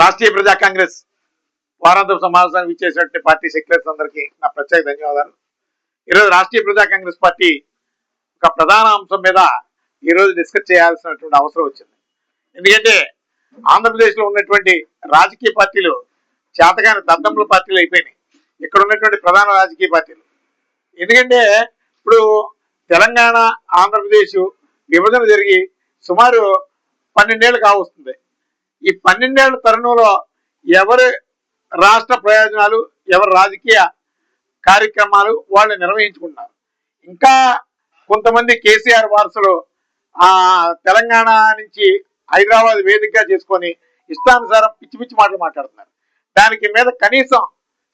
రాష్ట్రీయ ప్రజా కాంగ్రెస్ వారాంతపు సమావేశానికి ఇచ్చేసినటువంటి పార్టీ సెక్రటరీస్ అందరికీ నా ప్రత్యేక ధన్యవాదాలు. ఈరోజు రాష్ట్రీయ ప్రజా కాంగ్రెస్ పార్టీ ఒక ప్రధాన అంశం మీద ఈరోజు డిస్కస్ చేయాల్సినటువంటి అవసరం వచ్చింది. ఎందుకంటే ఆంధ్రప్రదేశ్లో ఉన్నటువంటి రాజకీయ పార్టీలు చేతగాని దద్దముల పార్టీలు అయిపోయినాయి. ఇక్కడ ఉన్నటువంటి ప్రధాన రాజకీయ పార్టీలు. ఎందుకంటే ఇప్పుడు తెలంగాణ ఆంధ్రప్రదేశ్ విభజన జరిగి సుమారు పన్నెండేళ్ళు కావస్తుంది. ఈ పన్నెండేళ్ళ తరుణంలో ఎవరి రాష్ట్ర ప్రయోజనాలు ఎవరి రాజకీయ కార్యక్రమాలు వాళ్ళు నిర్వహించుకున్నారు. ఇంకా కొంతమంది కేసీఆర్ వారసులు ఆ తెలంగాణ నుంచి హైదరాబాద్ వేదికగా చేసుకొని ఇష్టానుసారం పిచ్చి పిచ్చి మాటలు మాట్లాడుతున్నారు. దానికి మీద కనీసం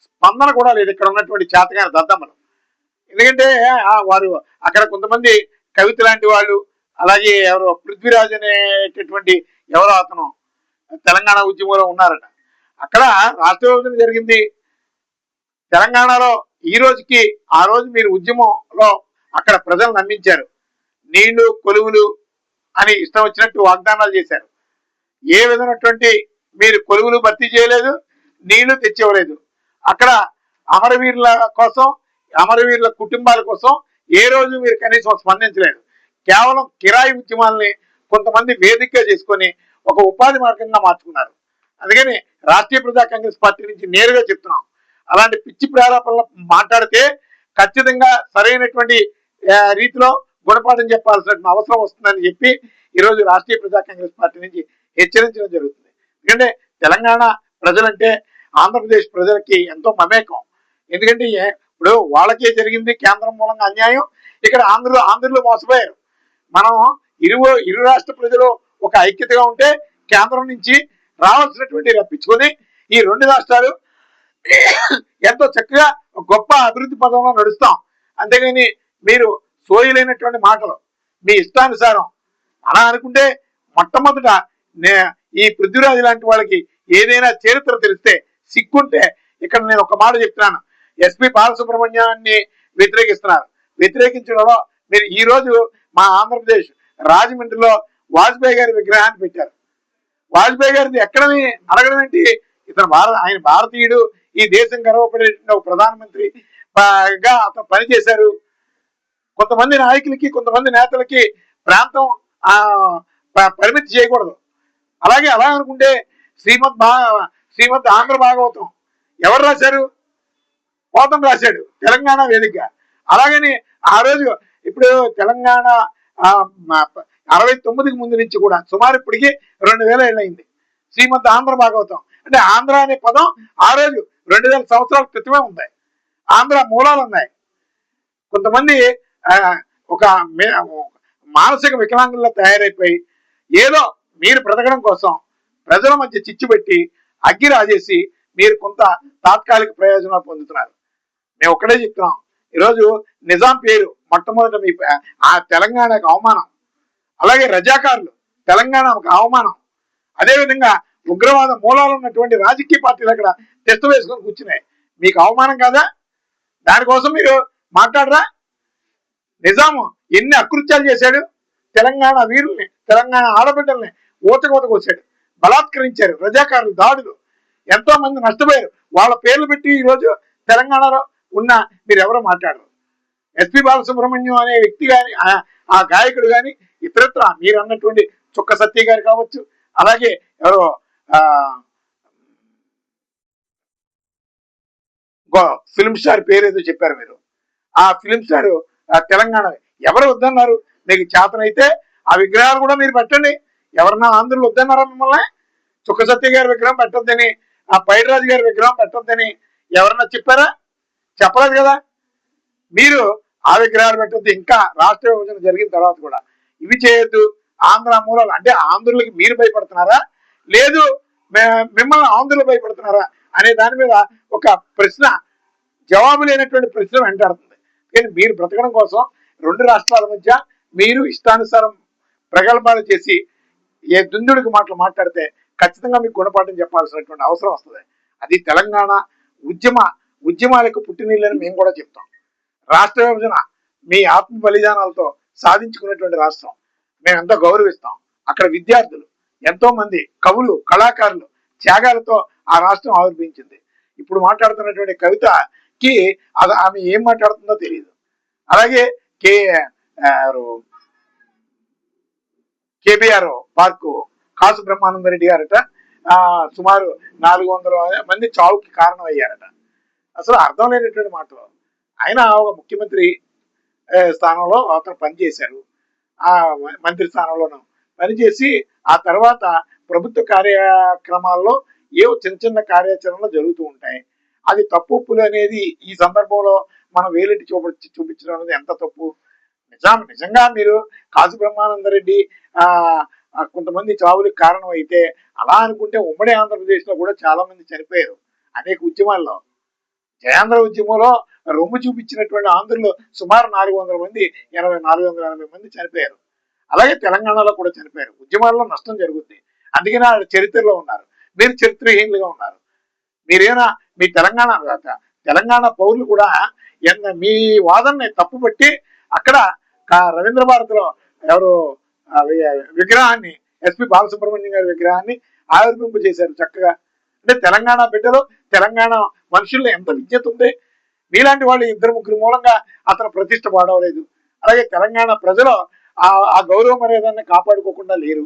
స్పందన కూడా లేదు ఇక్కడ ఉన్నటువంటి చేతగాని దద్దమ్మలు. ఎందుకంటే ఆ వారు అక్కడ కొంతమంది కవిత లాంటి వాళ్ళు అలాగే ఎవరో పృథ్వీరాజ్ అనేటటువంటి ఎవరో అతను తెలంగాణ ఉద్యమంలో ఉన్నారట. అక్కడ రాష్ట్ర విభజన జరిగింది. తెలంగాణలో ఈ రోజుకి ఆ రోజు మీరు ఉద్యమంలో అక్కడ ప్రజలు నమ్మించారు. నీళ్ళు కొలువులు అని ఇష్టం వచ్చినట్టు వాగ్దానాలు చేశారు. ఏ విధమైనటువంటి మీరు కొలువులు భర్తీ చేయలేదు నీళ్ళు తెచ్చివ్వలేదు. అక్కడ అమరవీరుల కోసం అమరవీరుల కుటుంబాల కోసం ఏ రోజు మీరు కనీసం స్పందించలేదు. కేవలం కిరాయి ఉద్యమాల్ని కొంతమంది వేదికగా చేసుకొని ఒక ఉపాధి మార్గంగా మార్చుకున్నారు. అందుకని రాష్ట్రీయ ప్రజా కాంగ్రెస్ పార్టీ నుంచి నేరుగా చెప్తున్నాం. అలాంటి పిచ్చి ప్రారంభంలో మాట్లాడితే ఖచ్చితంగా సరైనటువంటి రీతిలో గుణపాఠం చెప్పాల్సిన అవసరం వస్తుందని చెప్పి ఈరోజు రాష్ట్రీయ ప్రజా కాంగ్రెస్ పార్టీ నుంచి హెచ్చరించడం జరుగుతుంది. ఎందుకంటే తెలంగాణ ప్రజలంటే ఆంధ్రప్రదేశ్ ప్రజలకి ఎంతో మమేకం. ఎందుకంటే ఇప్పుడు వాళ్ళకే జరిగింది కేంద్రం మూలంగా అన్యాయం. ఇక్కడ ఆంధ్రలో ఆంధ్రలో మోసపోయారు. మనం ఇరు ఇరు రాష్ట్ర ప్రజలు ఒక ఐక్యతగా ఉంటే కేంద్రం నుంచి రావాల్సినటువంటి రప్పించుకొని ఈ రెండు రాష్ట్రాలు ఎంతో చక్కగా గొప్ప అభివృద్ధి పదంలో నడుస్తాం. అంతేగాని మీరు సోయలేనటువంటి మాటలు మీ ఇష్టానుసారం అలా అనుకుంటే మొట్టమొదట నే- ఈ పృథ్వీరాజు లాంటి వాళ్ళకి ఏదైనా చరిత్ర తెలిస్తే సిగ్గుంటే ఇక్కడ నేను ఒక మాట చెప్తున్నాను. ఎస్పి బాలసుబ్రహ్మణ్యాన్ని వ్యతిరేకిస్తున్నారు. వ్యతిరేకించడంలో మీరు ఈ రోజు మా ఆంధ్రప్రదేశ్ రాజమండ్రిలో వాజ్పేయి గారి విగ్రహాన్ని పెట్టారు. వాజ్పేయి గారిని ఎక్కడని అడగడం ఏంటి? ఇతను భారత ఆయన భారతీయుడు ఈ దేశం గర్వపడే ఒక ప్రధానమంత్రి గా అతను పనిచేశారు. కొంతమంది నాయకులకి కొంతమంది నేతలకి ప్రాంతం ఆ ప- పరిమితి చేయకూడదు. అలాగే అలా అనుకుంటే శ్రీమద్ భా శ్రీమద్ ఆంధ్ర భాగవతం ఎవరు రాశారు? కోతం రాశాడు తెలంగాణ వేదిక అలాగని ఆ రోజు ఇప్పుడు తెలంగాణ అరవై తొమ్మిదికి ముందు నుంచి కూడా సుమారు ఇప్పటికి రెండు వేల ఏళ్ళైంది శ్రీమద్ ఆంధ్ర భాగవతం. అంటే ఆంధ్ర అనే పదం ఆ రోజు రెండు వేల సంవత్సరాల క్రితమే ఉంది. ఆంధ్ర మూలాలు ఉన్నాయి. కొంతమంది ఒక మానసిక వికలాంగుల్లో తయారైపోయి ఏదో మీరు బ్రతకడం కోసం ప్రజల మధ్య చిచ్చు పెట్టి అగ్గి రాజేసి మీరు కొంత తాత్కాలిక ప్రయోజనాలు పొందుతున్నారు. మేము ఒక్కడే చెప్తున్నాం. ఈరోజు నిజాం పేరు మొట్టమొదట మీ ఆ తెలంగాణకు అవమానం. అలాగే రజాకారులు తెలంగాణ ఒక అవమానం. అదేవిధంగా ఉగ్రవాద మూలాలు ఉన్నటువంటి రాజకీయ పార్టీలు అక్కడ టెస్ట్ వేసుకొని కూర్చున్నాయి. మీకు అవమానం కాదా? దానికోసం మీరు మాట్లాడరా? నిజాము ఎన్ని అకృత్యాలు చేశాడు? తెలంగాణ వీరుల్ని తెలంగాణ ఆడబిడ్డల్ని ఊచకోత వచ్చాడు బలాత్కరించారు రజాకారులు దాడులు. ఎంతో మంది నష్టపోయారు. వాళ్ళ పేర్లు పెట్టి ఈరోజు తెలంగాణలో ఉన్న మీరు ఎవరో మాట్లాడరు. ఎస్పి బాలసుబ్రహ్మణ్యం అనే వ్యక్తి కానీ ఆ గాయకుడు కానీ ఇతరత్ర మీరు అన్నటువంటి చుక్క సత్య గారు కావచ్చు అలాగే ఎవరో ఆ, గో- ఫిల్మ్ స్టార్ పేరు ఏదో చెప్పారు మీరు. ఆ ఫిల్మ్ స్టార్ తెలంగాణ. ఎవరు వద్దన్నారు? మీకు చేతనైతే ఆ విగ్రహాలు కూడా మీరు పెట్టండి. ఎవరన్నా ఆంధ్రులు వద్దన్నారా మిమ్మల్ని? చుక్క సత్య గారి విగ్రహం పెట్టొద్దని ఆ పైడిరాజు గారి విగ్రహం పెట్టొద్దని ఎవరన్నా చెప్పారా? చెప్పలేదు కదా? మీరు ఆ విగ్రహాలు పెట్టొద్దు. ఇంకా రాష్ట్ర విభజన జరిగిన తర్వాత కూడా ఇవి చేయొద్దు. ఆంధ్ర మూలాలు అంటే ఆంధ్రులకి మీరు భయపడుతున్నారా? లేదు మే- మిమ్మల్ని ఆంధ్రులు భయపడుతున్నారా? అనే దాని మీద ఒక ప్రశ్న జవాబు లేనటువంటి ప్రశ్న వెంటాడుతుంది. కానీ మీరు బ్రతకడం కోసం రెండు రాష్ట్రాల మధ్య మీరు ఇష్టానుసారం ప్రగల్భాలు చేసి ఏ దుందుడికి మాటలు మాట్లాడితే ఖచ్చితంగా మీకు గుణపాఠం చెప్పాల్సినటువంటి అవసరం వస్తుంది. అది తెలంగాణ ఉద్యమ ఉద్యమాలకు పుట్టినీళ్ళని మేము కూడా చెప్తాం. రాష్ట్ర విభజన మీ ఆత్మ బలిదానాలతో సాధించుకున్నటువంటి రాష్ట్రం. మేము ఎంతో గౌరవిస్తాం. అక్కడ విద్యార్థులు ఎంతో మంది కవులు కళాకారులు త్యాగాలతో ఆ రాష్ట్రం ఆవిర్భించింది ఇప్పుడు మాట్లాడుతున్నటువంటి కవితకి అది ఆమె ఏం మాట్లాడుతుందో తెలియదు అలాగే K KBR park Kasu Brahmananda Reddy గారట. ఆ, సుమారు నాలుగు వందల మంది చావుకి కారణం అయ్యారట అసలు అర్థం లేనటువంటి మాటలు. ఆయన ఒక ముఖ్యమంత్రి స్థానంలో అతను పనిచేశారు. ఆ మంత్రి స్థానంలోనూ పనిచేసి ఆ తర్వాత ప్రభుత్వ కార్యక్రమాల్లో ఏవో చిన్న చిన్న కార్యాచరణలు జరుగుతూ ఉంటాయి. అది తప్పు ఒప్పులు అనేది ఈ సందర్భంలో మనం వేలెట్టి చూప చూపించడం అనేది ఎంత తప్పు? నిజాం నిజంగా మీరు కాసు బ్రహ్మానంద రెడ్డి ఆ కొంతమంది చావులకు కారణం అయితే అలా అనుకుంటే ఉమ్మడి ఆంధ్రప్రదేశ్లో కూడా చాలా మంది చనిపోయారు. అనేక ఉద్యమాల్లో. జయాంధ్ర ఉద్యమంలో రొమ్ము చూపించినటువంటి ఆంధ్రులు సుమారు నాలుగు వందల మంది ఎనభై నాలుగు వందల ఎనభై మంది చనిపోయారు. అలాగే తెలంగాణలో కూడా చనిపోయారు. ఉద్యమాల్లో నష్టం జరుగుతుంది అందుకనే వాళ్ళు చరిత్రలో ఉన్నారు. మీరు చరిత్రహీనులుగా ఉన్నారు. మీరేనా? మీ తెలంగాణ తెలంగాణ పౌరులు కూడా ఎన్న మీ వాదనని తప్పుపట్టి అక్కడ రవీంద్ర భారతిలో ఎవరు విగ్రహాన్ని ఎస్పి బాలసుబ్రహ్మణ్యం గారి విగ్రహాన్ని ఆవిర్భింపు చేశారు చక్కగా. అంటే తెలంగాణ బిడ్డలు తెలంగాణ మనుషుల్లో ఎంత విద్యత ఉంది? మీలాంటి వాళ్ళు ఇద్దరు ముగ్గురు మూలంగా అతను ప్రతిష్ట పాడవలేదు. అలాగే తెలంగాణ ప్రజలు ఆ ఆ గౌరవ మర్యాదాన్ని కాపాడుకోకుండా లేరు.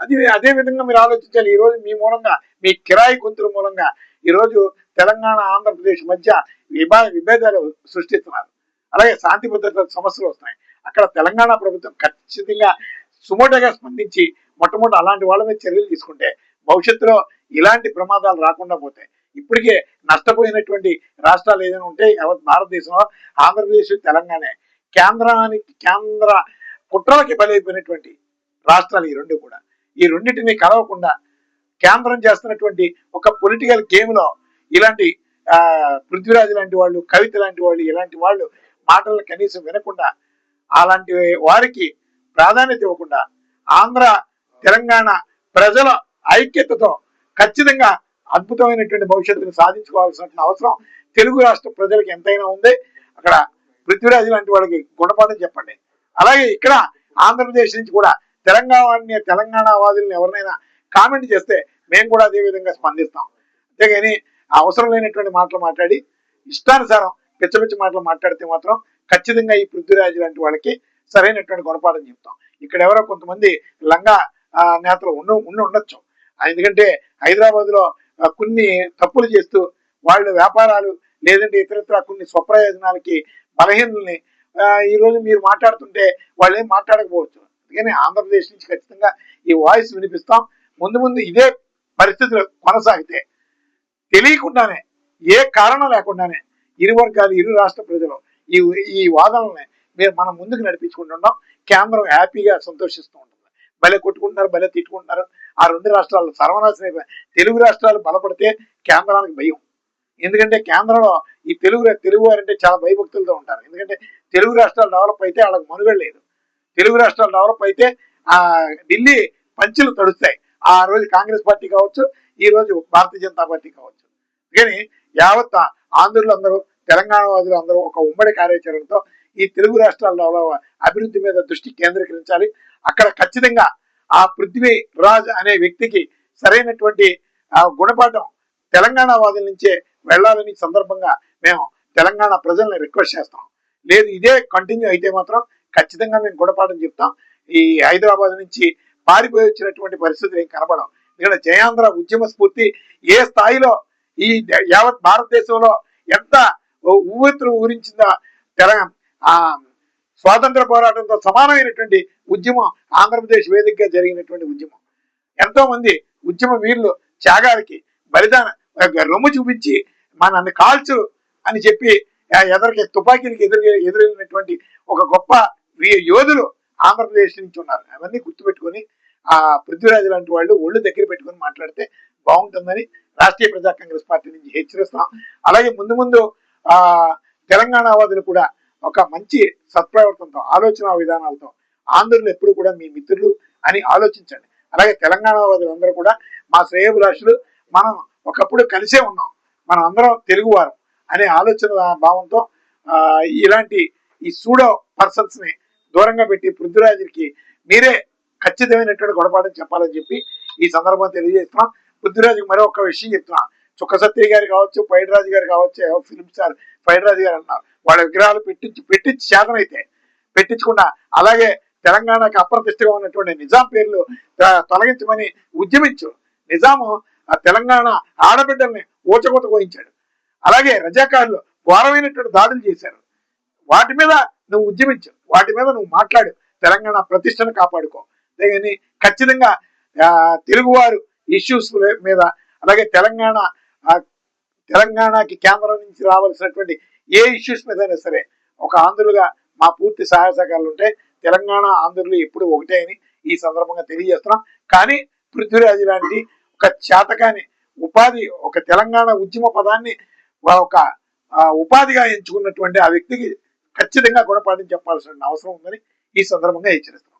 అది అదే విధంగా మీరు ఆలోచించాలి. ఈ రోజు మీ మూలంగా మీ కిరాయి గొంతుల మూలంగా ఈ రోజు తెలంగాణ ఆంధ్రప్రదేశ్ మధ్య విభా విభేదాలు సృష్టిస్తున్నారు. అలాగే శాంతి భద్రత సమస్యలు వస్తున్నాయి. అక్కడ తెలంగాణ ప్రభుత్వం ఖచ్చితంగా సుమోటగా స్పందించి మొట్టమొదటి అలాంటి వాళ్ళ మీద చర్యలు తీసుకుంటే భవిష్యత్తులో ఇలాంటి ప్రమాదాలు రాకుండా పోతాయి. ఇప్పటికే నష్టపోయినటువంటి రాష్ట్రాలు ఏదైనా ఉంటే యావత్ భారతదేశంలో ఆంధ్రప్రదేశ్ తెలంగాణ కేంద్రానికి కేంద్ర కుట్రలకి బలైపోయినటువంటి రాష్ట్రాలు ఈ రెండు కూడా. ఈ రెండింటిని కలవకుండా కేంద్రం చేస్తున్నటువంటి ఒక పొలిటికల్ గేమ్లో ఇలాంటి ఆ, పృథ్వీరాజ్ లాంటి వాళ్ళు కవిత లాంటి వాళ్ళు ఇలాంటి వాళ్ళు మాటలు కనీసం వినకుండా అలాంటి వారికి ప్రాధాన్యత ఇవ్వకుండా ఆంధ్ర తెలంగాణ ప్రజల ఐక్యతతో ఖచ్చితంగా అద్భుతమైనటువంటి భవిష్యత్తును సాధించుకోవాల్సిన అవసరం తెలుగు రాష్ట్ర ప్రజలకు ఎంతైనా ఉంది. అక్కడ పృథ్వీరాజు లాంటి వాళ్ళకి గుణపాఠం చెప్పండి. అలాగే ఇక్కడ ఆంధ్రప్రదేశ్ నుంచి కూడా తెలంగాణ తెలంగాణ వాదులను ఎవరినైనా కామెంట్ చేస్తే మేము కూడా అదే విధంగా స్పందిస్తాం. అంతేగాని అవసరం లేనటువంటి మాటలు మాట్లాడి ఇష్టానుసారం పిచ్చ పిచ్చి మాటలు మాట్లాడితే మాత్రం ఖచ్చితంగా ఈ పృథ్వీరాజు లాంటి వాళ్ళకి సరైనటువంటి గుణపాఠం చెప్తాం. ఇక్కడ ఎవరో కొంతమంది లంగా నేతలు ఉండి ఉండి ఉండొచ్చు. ఎందుకంటే హైదరాబాద్లో కొన్ని తప్పులు చేస్తూ వాళ్ళ వ్యాపారాలు లేదంటే ఇతరత్ర కొన్ని స్వప్రయోజనాలకి బలహీనల్ని ఈరోజు ఈ రోజు మీరు మాట్లాడుతుంటే వాళ్ళు ఏం మాట్లాడకపోవచ్చు. అందుకని ఆంధ్రప్రదేశ్ నుంచి ఖచ్చితంగా ఈ వాయిస్ వినిపిస్తాం. ముందు ముందు ఇదే పరిస్థితులు కొనసాగితే తెలియకుండానే ఏ కారణం లేకుండానే ఇరు వర్గాలు ఇరు రాష్ట్ర ప్రజలు ఈ ఈ వాదనల్ని మీరు మనం ముందుకు నడిపించుకుంటున్నాం. కేంద్రం హ్యాపీగా సంతోషిస్తూ ఉంటుంది. భలే కొట్టుకుంటున్నారు భలే తిట్టుకుంటున్నారు. ఆ రెండు రాష్ట్రాలు సర్వనాశనం తెలుగు రాష్ట్రాలు బలపడితే కేంద్రానికి భయం. ఎందుకంటే కేంద్రంలో ఈ తెలుగు తెలుగు వారంటే చాలా భయభక్తులతో ఉంటారు. ఎందుకంటే తెలుగు రాష్ట్రాలు డెవలప్ అయితే వాళ్ళకి మనుగడ లేదు. తెలుగు రాష్ట్రాలు డెవలప్ అయితే ఆ ఢిల్లీ పంచులు తడుస్తాయి. ఆ రోజు కాంగ్రెస్ పార్టీ కావచ్చు ఈ రోజు భారతీయ జనతా పార్టీ కావచ్చు. కానీ యావత్ ఆంధ్రులు అందరూ తెలంగాణ వాదులు అందరూ ఒక ఉమ్మడి కార్యాచరణతో ఈ తెలుగు రాష్ట్రాల్లో అభివృద్ధి మీద దృష్టి కేంద్రీకరించాలి. అక్కడ ఖచ్చితంగా ఆ పృథ్వీ రాజ్ అనే వ్యక్తికి సరైనటువంటి ఆ గుణపాఠం తెలంగాణ వాదుల నుంచే వెళ్ళాలని సందర్భంగా మేము తెలంగాణ ప్రజల్ని రిక్వెస్ట్ చేస్తాం. లేదు ఇదే కంటిన్యూ అయితే మాత్రం ఖచ్చితంగా మేము గుణపాఠం చెప్తాం. ఈ హైదరాబాద్ నుంచి పారిపోయి వచ్చినటువంటి పరిస్థితులు ఏం కనబడం ఇక్కడ జయాంధ్ర ఉద్యమ స్ఫూర్తి ఏ స్థాయిలో ఈ యావత్ భారతదేశంలో ఎంత ఊవెత్తులు ఊరించిందో తెలంగాణ ఆ స్వాతంత్ర పోరాటంతో సమానమైనటువంటి ఉద్యమం ఆంధ్రప్రదేశ్ వేదికగా జరిగినటువంటి ఉద్యమం. ఎంతో మంది ఉద్యమ వీరులు త్యాగాలకి బలిదాన రొమ్ము చూపించి మనల్ని కాల్చు అని చెప్పి ఎదరికి తుపాకీలకి ఎదురు ఎదురైనటువంటి ఒక గొప్ప వీ- యోధులు ఆంధ్రప్రదేశ్ నుంచి ఉన్నారు. అవన్నీ గుర్తుపెట్టుకొని ఆ పృథ్వీరాజు లాంటి వాళ్ళు ఒళ్ళు దగ్గర పెట్టుకొని మాట్లాడితే బాగుంటుందని రాష్ట్రీయ ప్రజా కాంగ్రెస్ పార్టీ నుంచి హెచ్చరిస్తున్నాం. అలాగే ముందు ముందు ఆ తెలంగాణ వాదులు కూడా ఒక మంచి సత్ప్రవర్తనతో ఆలోచన విధానాలతో ఆంధ్రులు ఎప్పుడు కూడా మీ మిత్రులు అని ఆలోచించండి. అలాగే తెలంగాణ వాదులందరూ కూడా మా శ్రేయభిలాషులు మనం ఒకప్పుడు కలిసే ఉన్నాం. మనం అందరం తెలుగువారం అనే ఆలోచన భావంతో ఇలాంటి ఈ సూడో పర్సన్స్ని దూరంగా పెట్టి పృథ్వీరాజుకి మీరే ఖచ్చితమైనటువంటి గుణపాఠం చెప్పాలని చెప్పి ఈ సందర్భం తెలియజేస్తున్నాం. పృథ్వీరాజుకి మరో ఒక విషయం చెప్తున్నా. చుక్కసత్రి గారు కావచ్చు పైడిరాజు గారు కావచ్చు ఫిలిం స్టార్ పైడిరాజు గారు అన్నారు. వాళ్ళ విగ్రహాలు పెట్టించి పెట్టించి శాతనైతే పెట్టించకుండా అలాగే తెలంగాణకు అప్రతిష్టగా ఉన్నటువంటి నిజాం పేర్లు తొలగించమని ఉద్యమించు. నిజాము ఆ తెలంగాణ ఆడబిడ్డల్ని ఊచకూత కోయించాడు అలాగే రజాకారులు ఘోరమైనటువంటి దాడులు చేశారు. వాటి మీద నువ్వు ఉద్యమించు. వాటి మీద నువ్వు మాట్లాడు. తెలంగాణ ప్రతిష్టను కాపాడుకో. అంతేగాని ఖచ్చితంగా తెలుగువారు ఇష్యూస్ మీద అలాగే తెలంగాణ తెలంగాణకి కేంద్రం నుంచి రావాల్సినటువంటి ఏ ఇష్యూస్ మీదైనా సరే ఒక ఆంధ్రులుగా మా పూర్తి సహాయ సహకారాలు ఉంటే తెలంగాణ ఆంధ్రులు ఎప్పుడు ఒకటే అని ఈ సందర్భంగా తెలియజేస్తున్నాం. కానీ పృథ్వీరాజు లాంటి ఒక చేతకాని ఉపాధి ఒక తెలంగాణ ఉద్యమ పదాన్ని ఒక ఉపాధిగా ఎంచుకున్నటువంటి ఆ వ్యక్తికి ఖచ్చితంగా గుణపాఠం చెప్పాల్సిన అవసరం ఉందని ఈ సందర్భంగా హెచ్చరిస్తున్నాం.